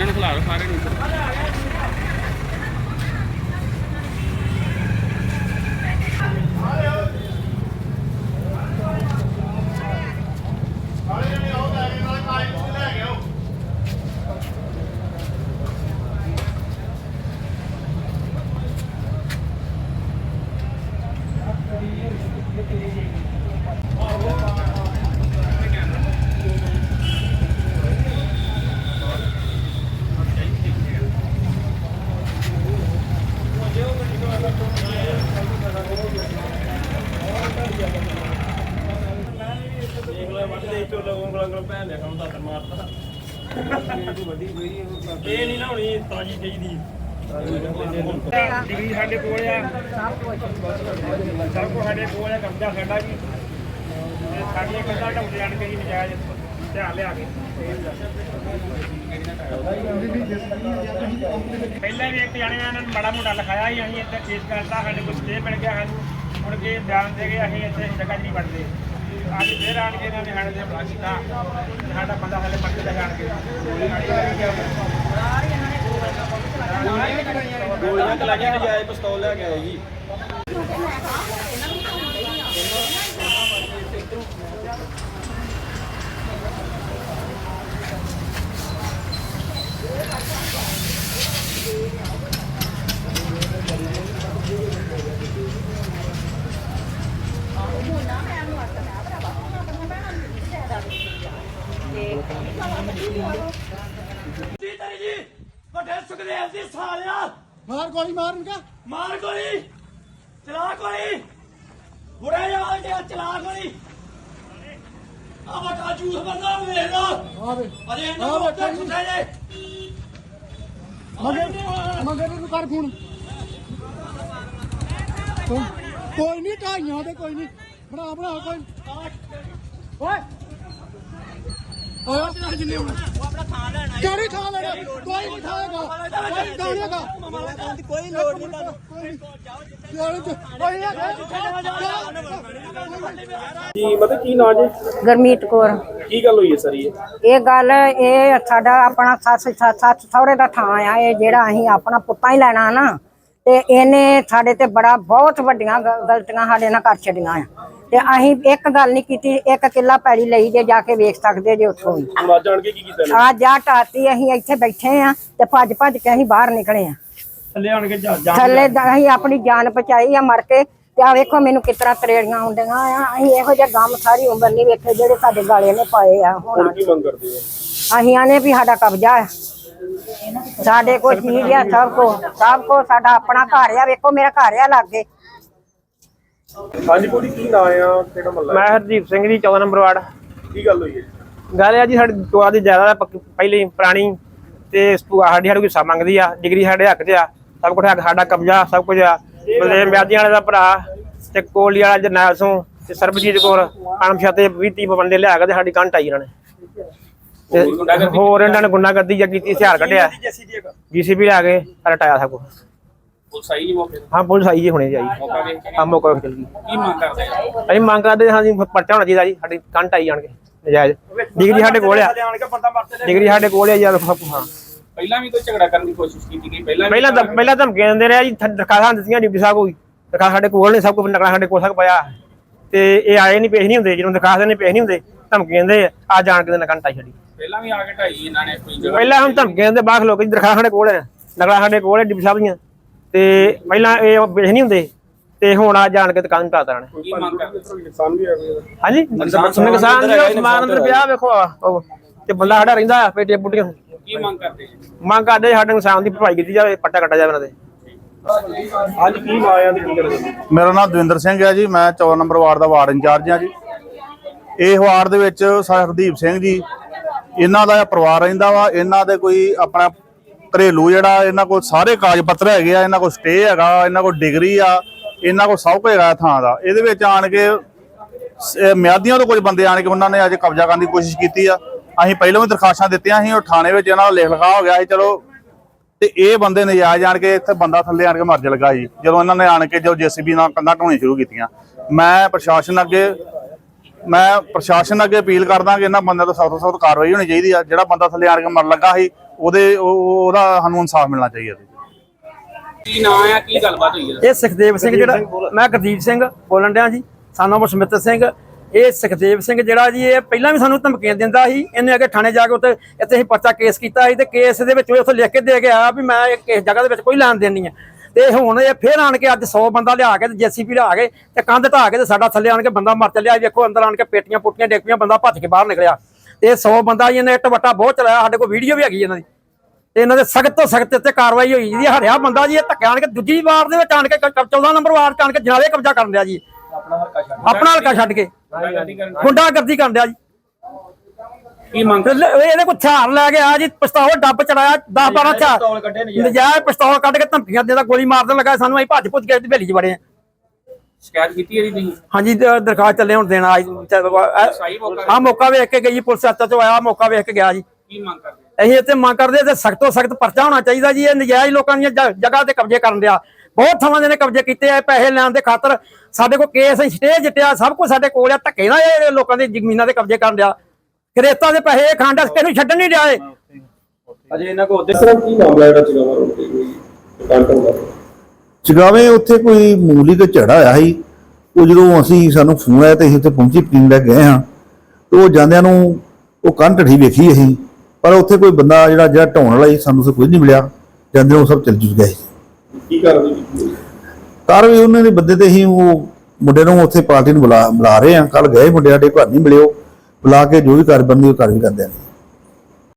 ਇਹਨਾਂ ਨੂੰ ਖਿਲਾ ਦੇ ਚੋਂ ਭੈਣ ਦੇ ਕੰਮ ਦਾ ਮਾਰਤਾ। ਇਹ ਨਹੀਂ ਨਾ ਹੋਣੀ, ਤਾਜੀ ਚਾਹੀਦੀ ਡਿਗਰੀ ਸਾਡੇ ਕੋਲ ਆ। ਸਭ ਕੁਝ ਸਾਡੇ ਕੋਲ ਆ ਕਬਜ਼ਾ ਸਾਡਾ ਵੀ। ਤੇ ਸਾਡੀਆਂ ਕੰਧਾਂ ਢਾਉਂਦੇ ਜਾਣ ਕੇ ਹੀ ਨਜਾਇਜ਼ ਧਿਆਨ ਲਿਆ ਕੇ। ਪਹਿਲਾਂ ਵੀ ਇੱਕ ਜਾਣੇ ਇਹਨਾਂ ਨੂੰ ਮਾੜਾ ਮੋਟਾ ਲਿਖਾਇਆ ਸੀ, ਅਸੀਂ ਇੱਥੇ ਕੇਸ ਕਰਤਾ, ਸਾਡੇ ਕੋਲ ਸਟੇ ਮਿਲ ਗਿਆ ਸਾਨੂੰ। ਮੁੜ ਕੇ ਬਿਆਨ ਦੇ ਗਏ ਅਸੀਂ ਇੱਥੇ ਜਗ੍ਹਾ ਨਹੀਂ ਵੜਦੇ। ਅੱਜ ਫੇਰ ਆਣ ਕੇ ਇਹਨਾਂ ਨੇ ਸਾਡੇ ਤੇ ਹਮਲਾ ਕੀਤਾ। ਸਾਡਾ ਬੰਦਾ ਹਲੇ ਪੱਕੇ ਤੇ ਜਾਣ ਕੇ ਗੋਲੀਆਂ ਚਲਾਈਆਂ ਨਜਾਇਜ਼ ਪਿਸਤੌਲ ਲੈ ਕੇ ਆਏ ਜੀ। ਜੀ ਤਾਈ ਜੀ ਵੱਡੇ ਸੁਖਦੇਵ ਜੀ ਸਾਲਿਆ। ਮਾਰ ਗੋਲੀ ਮਾਰ ਇਨਕਾ ਮਾਰ ਗੋਲੀ। ਚਲਾ ਗੋਲੀ। ਬੁਰਾ ਜਾ ਕੇ ਚਲਾ ਗੋਲੀ। ਆ ਬਟਾ ਜੂਸ ਬੰਦਾ ਵੇਖ ਲੋ ਆਵੇ। ਅਰੇ ਇਹਨਾਂ ਨੂੰ ਉੱਤੇ ਜੀ। ਸੁੱਟੇ ਜੇ। ਮਗਰ ਮਗਰ ਨੂੰ ਕਰ ਫੋਨ। ਕੋਈ ਨਹੀਂ ਢਾਈਆਂ ਤੇ ਕੋਈ ਨਹੀਂ ਬਣਾ ਬਣਾ ਕੋਈ। ਓਏ। ਓਏ ਤੇ ਜਿੰਨੇ ਹੁਣ ਆਪਣਾ ਥਾਂ ਲੈਣਾ ਕਿਹੜੀ ਥਾਂ ਲੈਣਾ। ਕੋਈ ਨਹੀਂ ਖਾਏਗਾ ਕੋਈ ਦਾਣੇਗਾ ਕੋਈ ਲੋੜ ਨਹੀਂ ਤੁਹਾਨੂੰ। ਕੋਈ ਕੀ ਮਤਲਬ ਕੀ ਨਾਂ ਜੀ? ਗਰਮੀਤ ਕੌਰ। ਕੀ ਗੱਲ ਹੋਈ ਹੈ ਸਰ ਇਹ ਇਹ ਗੱਲ ਇਹ ਸਾਡਾ ਆਪਣਾ ਸੱਸ ਸੱਸ ਸਹੁਰੇ ਦਾ ਥਾਂ ਆ। ਇਹ ਜਿਹੜਾ ਅਸੀਂ ਆਪਣਾ ਪੁੱਤਾਂ ਹੀ ਲੈਣਾ ਨਾ ਤੇ ਇਹਨੇ ਸਾਡੇ ਤੇ ਬੜਾ ਬਹੁਤ ਵੱਡੀਆਂ ਗਲਤੀਆਂ ਸਾਡੇ ਨਾਲ ਕਰ ਛੱਡੀਆਂ ਆ। ਤੇ ਅਸੀਂ ਇੱਕ ਗੱਲ ਨਹੀਂ ਕੀਤੀ ਇੱਕ ਕਿੱਲਾ ਪੈੜੀ ਲਈ ਜੇ ਜਾ ਕੇ ਵੇਖ ਸਕਦੇ ਜੇ ਉੱਥੋਂ ਵੀ। ਹੁਣ ਅੱਜ ਆਣ ਕੇ ਕੀ ਕੀਤਾ ਨੇ? ਆ ਜਾ ਟਾਤੀ ਅਸੀਂ ਇੱਥੇ ਬੈਠੇ ਆ ਤੇ ਭੱਜ ਭੱਜ ਕੇ ਅਸੀਂ ਬਾਹਰ ਨਿਕਲੇ ਆ ਥੱਲੇ ਆਣ ਕੇ ਜਾ ਜਾ ਥੱਲੇ ਦਾ ਅਸੀਂ ਆਪਣੀ ਜਾਨ ਬਚਾਈ ਆ ਮਰ ਕੇ ਤੇ ਆ ਵੇਖੋ ਮੈਨੂੰ ਕਿਤਰਾ ਤਰੇੜੀਆਂ ਆਉਂਦੀਆਂ ਆ। ਅਸੀਂ ਇਹੋ ਜਿਹੇ ਗਮ ਸਾਰੀ ਉਮਰ ਨਹੀਂ ਵੇਖੇ ਜਿਹੜੇ ਸਾਡੇ ਗਾਲੇ ਨੇ ਪਾਏ ਆ। ਹੁਣ ਹੁਣ ਕੀ ਮੰਗ ਕਰਦੇ ਹੋ? ਅਸੀਂ ਆਨੇ ਵੀ ਸਾਡਾ ਕਬਜ਼ਾ ਹੈ ਸਾਡੇ ਕੋਲ ਚੀਜ਼ ਆ ਸਭ ਕੋ ਸਭ ਕੋ ਸਾਡਾ ਆਪਣਾ ਘਰ ਆ। ਵੇਖੋ ਮੇਰਾ ਘਰ ਆ ਲਾਗੇ। ਹਾਂਜੀ ਕੋਈ ਕੀ ਨਾਂ ਆ ਕਿਹੜਾ ਮੱਲਾ ਮੈਂ ਹਰਦੀਪ ਸਿੰਘ ਜੀ 14 ਨੰਬਰ ਵਾਰਡ। ਕੀ ਗੱਲ ਹੋਈ ਹੈ? ਗੱਲ ਹੈ ਜੀ ਸਾਡੀ ਟੋਆ ਦੀ ਜ਼ਿਆਦਾ ਪੱਕੀ- ਪਹਿਲੀ ਪੁਰਾਣੀ ਤੇ ਸਾਡੀ ਸਾਡੇ ਕੋਈ ਹਿੱਸਾ ਮੰਗਦੀ ਆ ਡਿਗਰੀ ਸਾਡੇ ਹੱਕ 'ਚ ਆ। ਸਭ ਕੁਝ ਹੱਕ ਸਾਡਾ ਕਬਜ਼ਾ ਸਭ ਕੁਝ ਆ। ਬਲਦੇਵ ਵਿਆਦੀਆਂ ਵਾਲੇ ਦਾ ਭਰਾ ਤੇ ਕੋਲੀ ਵਾਲਾ ਜਰਨੈਲ ਸਿੰਘ ਤੇ ਸਰਬਜੀਤ ਕੌਰ ਅਣਪਛਾਤੇ 20 30 ਬੰਦੇ ਲਿਆ ਕੇ ਤੇ ਸਾਡੀ ਕੰਟ ਆਈ ਇਹਨਾਂ ਨੇ। ਤੇ ਹੋਰ ਇਹਨਾਂ ਨੇ ਗੁੰਡਾਗਰਦੀ ਜਾਂ ਕੀਤੀ ਹਥਿਆਰ ਕੱਢਿਆ। ਜੀਸੀਬੀ ਲਿਆ ਕੇ ਹਟਾਇਆ ਸਭ ਕੁਝ ਉਹ ਸਹੀ ਨਹੀਂ ਮੌਕੇ ਤੇ? ਹਾਂ ਪੁਲਿਸ ਆਈ ਜੀ ਹੁਣੇ ਜੀ ਆਈ। ਮੌਕਾ ਵੇਖ ਕੇ ਹਾਂ ਮੌਕਾ ਵੇਖ ਚਲ। ਗਈ ਕੀ ਮੰਗ ਕਰਦੇ ਆ? ਅਸੀਂ ਮੰਗ ਕਰਦੇ ਹਾਂ ਜੀ ਪਰਚਾ ਹੋਣਾ ਚਾਹੀਦਾ ਜੀ ਸਾਡੀ ਕੰਟ ਆਈ ਜਾਣ ਕੇ ਨਜਾਇਜ਼। ਡਿਗਰੀ ਸਾਡੇ ਕੋਲ ਆ। ਡਿਗਰੀ ਸਾਡੇ ਕੋਲ ਆ ਯਾਰ ਹਾਂ। ਪਹਿਲਾਂ ਵੀ ਕੋਈ ਝਗੜਾ ਕਰਨ ਦੀ ਕੋਸ਼ਿਸ਼ ਕੀਤੀ ਗਈ? ਪਹਿਲਾਂ ਪਹਿਲਾਂ ਤਾਂ ਪਹਿਲਾਂ ਧਮਕੀਆਂ ਦਿੰਦੇ ਰਹੇ ਜੀ ਦਰਖਾਸਤਾਂ ਦਿੱਤੀਆਂ ਡਿਊਟੀ ਸਾਹਿਬ ਕੋਈ। ਦਰਖਾਸਤ ਸਾਡੇ ਕੋਲ ਨੇ ਸਭ ਕੁਝ ਨਕਲਾਂ ਸਾਡੇ ਕੋਲ ਸਭ ਪਿਆ ਤੇ ਇਹ ਆਏ ਨਹੀਂ ਪੇਸ਼ ਨਹੀਂ ਹੁੰਦੇ ਜਦੋਂ ਦਰਖਾਸਤ ਨੇ ਪੇਸ਼ ਨਹੀਂ ਹੁੰਦੇ ਧਮਕੀਆਂ ਦਿੰਦੇ ਆ। ਜਾਣ ਕੇ ਨਕੰਟ ਆਈ ਛੱਡੀ ਪਹਿਲਾਂ ਵੀ ਆ ਕੇ ਢਾਈ ਇਹਨਾਂ ਨੇ ਕੋਈ ਪਹਿਲਾਂ ਹੁਣ ਧਮਕੀਆਂ ਦਿੰਦੇ ਬਾਅਦ ਲੋਕ ਦਰਖਾਸਤ ਸਾਡੇ ਕੋਲ ਹੈ ਨਕਲਾਂ ਸਾਡੇ ਕੋਲ ਹੈ ਡਿਊਟੀ ਸਾਹਿਬ ਦੀਆਂ। ਤੇ ਪਹਿਲਾਂ ਇਹ ਪੇਸ਼ ਨਹੀਂ ਹੁੰਦੇ ਤੇ ਹੁਣ ਆ ਜਾਣ ਕੇ ਦੁਕਾਨ ਪਾ ਤਾਰਨ ਕੀ ਮੰਗ ਕਰਦੇ ਨੁਕਸਾਨ ਵੀ ਆ। ਗਿਆ ਹਾਂਜੀ ਨੁਕਸਾਨ ਦੀ ਉਹ ਸਮਾਨ ਅੰਦਰ ਪਿਆ ਵੇਖੋ ਆ, ਉਹ ਤੇ ਬੰਦਾ ਸਾਡਾ ਰਹਿੰਦਾ ਪੇਟੇ ਬੁੱਟੀਆਂ ਕੀ ਮੰਗ ਕਰਦੇ ਮੰਗ ਕਰਦੇ ਸਾਡੇ ਨੁਕਸਾਨ ਦੀ ਭਰਪਾਈ ਕੀਤੀ ਜਾਵੇ ਪੱਟਾ ਕੱਟਿਆ ਜਾਵੇ ਇਹਨਾਂ ਦੇ। ਅੱਜ ਕੀ ਨਾਂ ਆ ਤੇ ਕੀ ਮੇਰਾ ਨਾਮ ਦਵਿੰਦਰ ਸਿੰਘ ਹੈ ਜੀ ਮੈਂ 14 ਨੰਬਰ ਵਾਰਡ ਦਾ ਵਾਰਡ ਇੰਚਾਰਜ ਹਾਂ ਜੀ। ਇਹ ਵਾਰਡ ਦੇ ਵਿੱਚ ਸਰ ਹਰਦੀਪ ਸਿੰਘ ਜੀ ਇਹਨਾਂ ਦਾ ਪਰਿਵਾਰ ਰਹਿੰਦਾ ਵਾ ਇਹਨਾਂ ਦੇ ਕੋਈ ਆਪਣਾ ਘਰੇਲੂ ਜਿਹੜਾ ਇਹਨਾਂ ਕੋਲ ਸਾਰੇ ਕਾਗਜ਼ ਪੱਤਰ ਹੈਗੇ ਆ, ਇਹਨਾਂ ਕੋਲ ਸਟੇ ਹੈਗਾ, ਇਹਨਾਂ ਕੋਲ ਡਿਗਰੀ ਆ, ਇਹਨਾਂ ਕੋਲ ਸਭ ਕੁਝ ਹੈਗਾ ਥਾਂ ਦਾ। ਇਹਦੇ ਵਿੱਚ ਆਣ ਕੇ ਮਿਆਦੀਆਂ ਤੋਂ ਕੁਝ ਬੰਦੇ ਆਣ ਕੇ ਉਹਨਾਂ ਨੇ ਅੱਜ ਕਬਜ਼ਾ ਕਰਨ ਦੀ ਕੋਸ਼ਿਸ਼ ਕੀਤੀ ਆ। ਅਸੀਂ ਪਹਿਲਾਂ ਵੀ ਦਰਖਾਸਤਾਂ ਦਿੱਤੀਆਂ ਸੀ, ਉਹ ਥਾਣੇ ਵਿੱਚ ਇਹਨਾਂ ਦਾ ਲਿਖ ਲਿਖਾ ਹੋ ਗਿਆ ਸੀ, ਚਲੋ। ਤੇ ਇਹ ਬੰਦੇ ਨਜਾਇਜ਼ ਆਣ ਕੇ ਇੱਥੇ ਬੰਦਾ ਥੱਲੇ ਆਣ ਕੇ ਮਰ ਲਗਾ ਜੀ ਜਦੋਂ ਇਹਨਾਂ ਨੇ ਆਣ ਕੇ ਜੋ ਜੀਸੀਬੀ ਨਾਲ ਕੰਧਾਂ ਢੋਣੀ ਸ਼ੁਰੂ ਕੀਤੀਆਂ। ਮੈਂ ਪ੍ਰਸ਼ਾਸਨ ਅੱਗੇ ਮੈਂ ਪ੍ਰਸ਼ਾਸਨ ਅੱਗੇ ਅਪੀਲ ਕਰਦਾ ਕਿ ਇਹਨਾਂ ਬੰਦਿਆਂ ਤੋਂ ਸਖਤ ਤੋਂ ਸਖਤ ਕਾਰਵਾਈ ਹੋਣੀ ਚਾਹੀਦੀ ਆ। ਜਿਹੜਾ ਬੰਦਾ ਥੱਲੇ ਆਣ ਕੇ ਮਰਨ ਲੱਗਾ ਸੀ ਉਹਦੇ ਉਹ- ਉਹ- ਉਹਦਾ ਸਾਨੂੰ ਇਨਸਾਫ ਮਿਲਣਾ ਚਾਹੀਦਾ ਸੀ। ਕੀ ਨਾਂ ਆ? ਕੀ ਗੱਲਬਾਤ ਹੋਈ ਹੈ ਇਹ ਸੁਖਦੇਵ ਸਿੰਘ ਜਿਹੜਾ ਮੈਂ ਗੁਰਦੀਪ ਸਿੰਘ ਬੋਲਣ ਡਿਆ ਜੀ। ਸਾਨੂੰ ਸਮਿੱਤਰ ਸਿੰਘ। ਇਹ ਸੁਖਦੇਵ ਸਿੰਘ ਜਿਹੜਾ ਜੀ ਇਹ ਪਹਿਲਾਂ ਵੀ ਸਾਨੂੰ ਧਮਕੀਆਂ ਦਿੰਦਾ ਸੀ। ਇਹਨੇ ਅੱਗੇ ਥਾਣੇ ਜਾ ਕੇ ਉੱਤੇ ਇੱਥੇ ਅਸੀਂ ਪਰਚਾ ਕੇਸ ਕੀਤਾ ਸੀ ਤੇ ਕੇਸ ਦੇ ਵਿੱਚ ਉਹ ਉੱਥੇ ਲਿਖ ਕੇ ਦੇ ਗਿਆ ਵੀ ਮੈਂ ਇਹ ਇਸ ਜਗ੍ਹਾ ਦੇ ਵਿੱਚ ਕੋਈ ਲੈਣ ਦੇਣ ਹੈ ਤੇ ਹੁਣ ਇਹ ਫੇਰ ਆਣ ਕੇ ਅੱਜ 100 ਬੰਦਾ ਲਿਆ ਕੇ ਤੇ ਜੀਸੀਪੀ ਲਿਆ ਕੇ ਤੇ ਕੰਧ ਢਾ ਕੇ ਤੇ ਸਾਡਾ ਥੱਲੇ ਆਣ ਕੇ ਬੰਦਾ ਮਰ ਚੱਲਿਆ। ਵੇਖੋ ਅੰਦਰ ਆਣ ਕੇ ਪੇਟੀਆਂ ਪੁੱਟੀਆਂ ਡਿੱਗ ਪਈਆਂ ਬੰਦਾ ਭੱਜ ਕੇ ਬਾਹਰ ਨਿਕਲਿਆ। ਤੇ 100 ਬੰਦਾ ਇਹਨੇ ਇੱਟ ਵੱਟਾ ਬਹੁਤ ਚਲਾਇਆ ਸਾਡੇ ਕੋਲ ਵੀਡੀਓ ਵੀ ਹੈਗੀ ਇਹਨਾਂ ਦੀ। ਤੇ ਇਹਨਾਂ ਦੇ ਸਖਤ ਤੋਂ ਸਖਤ ਤੇ ਕਾਰਵਾਈ ਹੋਈ ਜੀ। ਹਰਿਆ ਬੰਦਾ ਜੀ ਇਹ ਧੱਕੇ ਆਣ ਕੇ ਦੂਜੀ ਵਾਰ ਦੇ ਵਿੱਚ ਆਣ ਕੇ 14 ਨੰਬਰ ਵਾਰ ਚ ਆਣ ਕੇ ਜਨਾਲੇ ਕਬਜ਼ਾ ਕਰਨ ਲਿਆ ਜੀ। ਆਪਣਾ ਹਲਕਾ ਛੱਡ ਕੇ। ਗੁੰਡਾਗਰਦੀ ਕਰਨ ਲਿਆ ਜੀ। ਕੀ ਮੰਗ ਲੈ- ਇਹਦੇ ਕੋਲ ਹਥਿਆਰ ਲੈ ਕੇ ਆ ਜੀ ਪਿਸਤੌਲ ਡੱਬ ਚੜਾਇਆ 10 12 ਹਥਿਆਰ। ਨਜਾਇਜ਼ ਪਿਸਤੌਲ ਕੱਢ ਕੇ ਧਮਕੀਆਂ ਦੇਦਾ ਗੋਲੀ ਮਾਰ ਦੇਣ ਲੱਗਾ ਸਾਨੂੰ ਅਸੀਂ ਭੱਜ ਭੁੱਜ ਕੇ ਹਵੇਲੀ 'ਚ ਵੜੇ ਸ਼ਿਕਾਇਤ ਕੀਤੀ ਇਹਦੀ ਤੁਸੀਂ? ਹਾਂਜੀ ਦਰਖਾਸਤ ਚੱਲੇ ਹੁਣ ਦੇਣਾ ਸਹੀ ਮੌਕਾ ਆ ਮੌਕਾ ਵੇਖ ਕੇ ਗਈ ਪੁਲਿਸ ਹੱਥ ਤੋਂ ਆਇਆ ਮੌਕਾ ਵੇਖ ਕੇ ਗਿਆ ਜੀ। ਕੀ ਮੰਗ ਕਰਦੇ ਅਸੀਂ ਇੱਥੇ ਮੰਗ ਕਰਦੇ ਤੇ ਸਖਤ ਤੋਂ ਸਖਤ ਪਰਚਾ ਹੋਣਾ ਚਾਹੀਦਾ ਜੀ ਇਹ ਨਜਾਇਜ਼ ਲੋਕਾਂ ਦੀਆਂ ਜ- ਜਗ੍ਹਾ ਤੇ ਕਬਜ਼ੇ ਕਰਨ ਦਿਆ ਬਹੁਤ ਥਾਵਾਂ ਦੇ ਨੇ ਕਬਜ਼ੇ ਕੀਤੇ ਆ ਪੈਸੇ ਲੈਣ ਦੇ ਖਾਤਰ ਸਾਡੇ ਕੋਲ ਕੇਸ ਸਟੇ ਜਿੱਤਿਆ ਸਭ ਕੁਝ ਸਾਡੇ ਕੋਲ ਆ ਧੱਕੇ ਨਾਲ ਇਹ ਲੋਕਾਂ ਦੀ ਜ਼ਮੀਨਾਂ ਦੇ ਕਬਜ਼ੇ ਕਰਨ ਦਿਆ ਕਰੇਤਾ ਦੇ ਪੈਸੇ ਖਾਂਡਾ ਕਿਹਨੂੰ ਛੱਡਣ ਨਹੀਂ ਰਿਹਾ ਇਹ। ਸਰ ਕੀ ਮਾਮਲਾ ਜਿਹੜਾ ਚਗਾਵਾ ਰੋਡ ਤੇ ਕੋਈ ਦੁਕਾਨ ਦਾ ਚਗਾਵੇਂ ਉੱਥੇ ਕੋਈ ਮਾਮੂਲੀ ਕੁ ਝੜਾ ਆਇਆ ਸੀ। ਉਹ ਜਦੋਂ ਅਸੀਂ ਸਾਨੂੰ ਫੋਨ ਆਇਆ ਤੇ ਅਸੀਂ ਉੱਥੇ ਪਹੁੰਚੀ ਪੀਣ ਲੈ ਗਏ ਹਾਂ। ਤੇ ਉਹ ਜਾਂਦਿਆਂ ਨੂੰ ਉਹ ਕੰਨ ਢੱਠੀ ਵੇਖੀ ਅਸੀਂ। ਪਰ ਉੱਥੇ ਕੋਈ ਬੰਦਾ ਜਿਹੜਾ ਜਿਹੜਾ ਢਾਉਣ ਵਾਲਾ ਸੀ ਸਾਨੂੰ ਉੱਥੇ ਕੋਈ ਨਹੀਂ ਮਿਲਿਆ। ਜਾਂਦੇ ਨੂੰ ਸਭ ਚਲ ਜੁ ਗਏ ਕੀ ਕੀਤੀ ਕਾਰ ਵੀ ਉਹਨਾਂ ਦੇ ਬੰਦੇ ਤੇ ਹੀ ਉਹ ਮੁੰਡੇ ਨੂੰ ਉੱਥੇ ਪਾਰਟੀ ਨੂੰ ਬੁਲਾ ਬੁਲਾ ਰਹੇ ਆ ਕੱਲ ਗਏ ਮੁੰਡੇ ਸਾਡੇ ਘਰ ਨਹੀਂ ਮਿਲਿਓ। ਬੁਲਾ ਕੇ ਜੋ ਵੀ ਕਰ ਬੰਦੀ ਉਹ ਕਰ ਵੀ ਕਰਦੇ ਨੇ